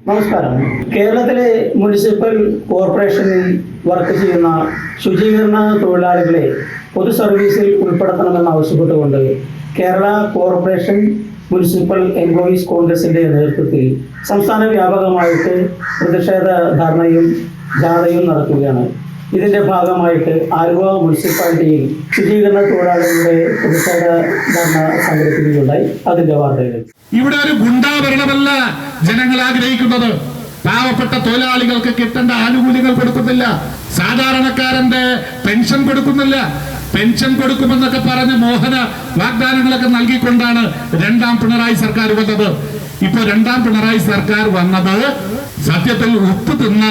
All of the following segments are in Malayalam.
നമസ്കാരം. കേരളത്തിലെ മുനിസിപ്പൽ കോർപ്പറേഷനിൽ വർക്ക് ചെയ്യുന്ന ശുചീകരണ തൊഴിലാളികളെ പൊതു സർവീസിൽ ഉൾപ്പെടുത്തണമെന്ന് ആവശ്യപ്പെട്ടുകൊണ്ട് കേരള കോർപ്പറേഷൻ മുനിസിപ്പൽ എംപ്ലോയീസ് കോൺഗ്രസിന്റെ നേതൃത്വത്തിൽ സംസ്ഥാന വ്യാപകമായിട്ട് പ്രതിഷേധ ധർണയും ജാഥയും നടത്തുകയാണ് ഇതിന്റെ ഭാഗമായിട്ട് ആലുവ മുനിസിപ്പാലിറ്റിയിൽ ശുചീകരണ തൊഴിലാളികളുടെ പ്രതിഷേധ ധർണ സംഘടിപ്പിക്കുകയുണ്ടായി. അതിന്റെ വാർത്തകൾ. ഇവിടെ ഒരു ഗുണ്ടാഭരണമല്ല ജനങ്ങൾ ആഗ്രഹിക്കുന്നത്. പാവപ്പെട്ട തൊഴിലാളികൾക്ക് കിട്ടേണ്ട ആനുകൂല്യങ്ങൾ കൊടുക്കുന്നില്ല. സാധാരണക്കാരന്റെ പെൻഷൻ കൊടുക്കുന്നില്ല. പെൻഷൻ കൊടുക്കുമെന്നൊക്കെ പറഞ്ഞ് മോഹന വാഗ്ദാനങ്ങളൊക്കെ നൽകിക്കൊണ്ടാണ് രണ്ടാം പിണറായി സർക്കാർ വന്നത്. ഇപ്പൊ രണ്ടാം പിണറായി സർക്കാർ വന്നത് സത്യത്തിൽ ഉപ്പ് തിന്ന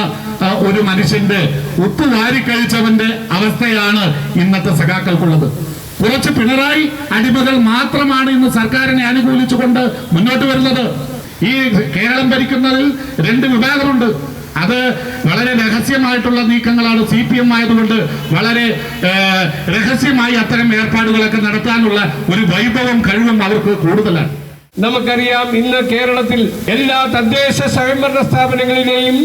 ഒരു മനുഷ്യന്റെ ഉപ്പ് വാരിക്കഴിച്ചവന്റെ അവസ്ഥയാണ് ഇന്നത്തെ സഖാക്കൾക്കുള്ളത്. കുറച്ച് പിണറായി അടിമകൾ മാത്രമാണ് ഇന്ന് സർക്കാരിനെ അനുകൂലിച്ചുകൊണ്ട് മുന്നോട്ട് വരുന്നത്. ഈ കേരളം ഭരിക്കുന്നതിൽ രണ്ട് വിഭാഗമുണ്ട്. അത് വളരെ രഹസ്യമായിട്ടുള്ള നീക്കങ്ങളാണ് സി പി എം ആയതുകൊണ്ട് വളരെ രഹസ്യമായി അത്തരം ഏർപ്പാടുകളൊക്കെ നടത്താനുള്ള ഒരു വൈഭവം കഴിവും അവർക്ക് കൂടുതലാണ്. നമുക്കറിയാം ഇന്ന് കേരളത്തിൽ എല്ലാ തദ്ദേശ സ്വയംഭരണ സ്ഥാപനങ്ങളിലെയും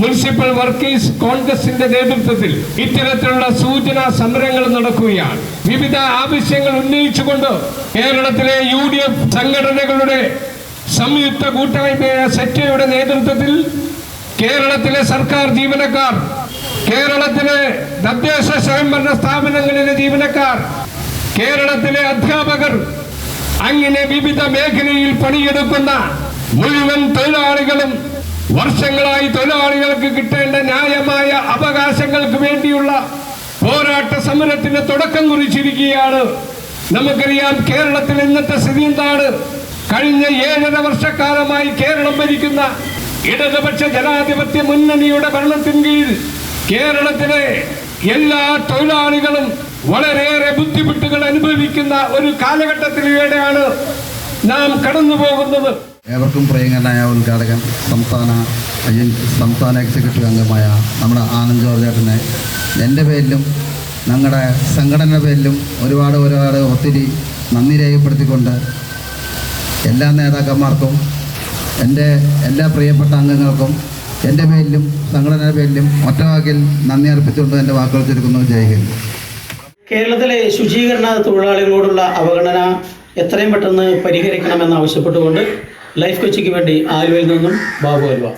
മുനിസിപ്പൽ വർക്കേഴ്സ് കോൺഗ്രസിന്റെ നേതൃത്വത്തിൽ ഇത്തരത്തിലുള്ള സൂചനാ സമരങ്ങൾ നടക്കുകയാണ്. വിവിധ ആവശ്യങ്ങൾ ഉന്നയിച്ചുകൊണ്ട് കേരളത്തിലെ യു ഡി എഫ് സംഘടനകളുടെ സംയുക്ത കൂട്ടായ്മയായ സെറ്റയുടെ നേതൃത്വത്തിൽ കേരളത്തിലെ സർക്കാർ ജീവനക്കാർ കേരളത്തിലെ തദ്ദേശ സ്വയംഭരണ സ്ഥാപനങ്ങളിലെ ജീവനക്കാർ കേരളത്തിലെ അധ്യാപകർ അങ്ങനെ വിവിധ മേഖലയിൽ പണിയെടുക്കുന്ന മുഴുവൻ തൊഴിലാളികളും വർഷങ്ങളായി തൊഴിലാളികൾക്ക് കിട്ടേണ്ട ന്യായമായ അവകാശങ്ങൾക്ക് വേണ്ടിയുള്ള പോരാട്ട സമരത്തിന് തുടക്കം കുറിച്ചിരിക്കുകയാണ്. നമുക്കറിയാം കേരളത്തിൽ ഇന്നത്തെ സ്ഥിതി എന്താണ്? കഴിഞ്ഞ ഏഴര വർഷക്കാലമായി കേരളം ഭരിക്കുന്ന ഇടതുപക്ഷ ജനാധിപത്യ മുന്നണിയുടെ ഭരണത്തിൻ കീഴിൽ കേരളത്തിലെ എല്ലാ തൊഴിലാളികളും വളരെയേറെ ബുദ്ധിമുട്ടുകൾ അനുഭവിക്കുന്ന ഒരു കാലഘട്ടത്തിലൂടെയാണ് നാം കടന്നു പോകുന്നത്. ഏവർക്കും പ്രിയങ്കരനായ ഉദ്ഘാടകൻ സംസ്ഥാന സംസ്ഥാന എക്സിക്യൂട്ടീവ് അംഗമായ നമ്മുടെ ആനന്ദ് ജോർജ് ഏട്ടനെ. എന്റെ പേരിലും ഞങ്ങളുടെ സംഘടനയുടെ പേരിലും ഒരുപാട് ഒരുപാട് ഒത്തിരി നന്ദി രേഖപ്പെടുത്തിക്കൊണ്ട് എല്ലാ നേതാക്കന്മാർക്കും എന്റെ എല്ലാ പ്രിയപ്പെട്ട അംഗങ്ങൾക്കും എന്റെ പേരിലും സംഘടനയുടെ പേരിലും ഒറ്റവാക്കിൽ നന്ദി അർപ്പിച്ചുകൊണ്ട് എന്റെ വാക്കുകൾ ചുരുക്കുന്നു. ജയ് ഹിന്ദ്. കേരളത്തിലെ ശുചീകരണ തൊഴിലാളികളോടുള്ള അവഗണന എത്രയും പെട്ടെന്ന് പരിഹരിക്കണമെന്ന് ആവശ്യപ്പെട്ടുകൊണ്ട് ലൈഫ് കൊച്ചിക്ക് വേണ്ടി ആലുവയിൽ നിന്നും ബാബു അൽവ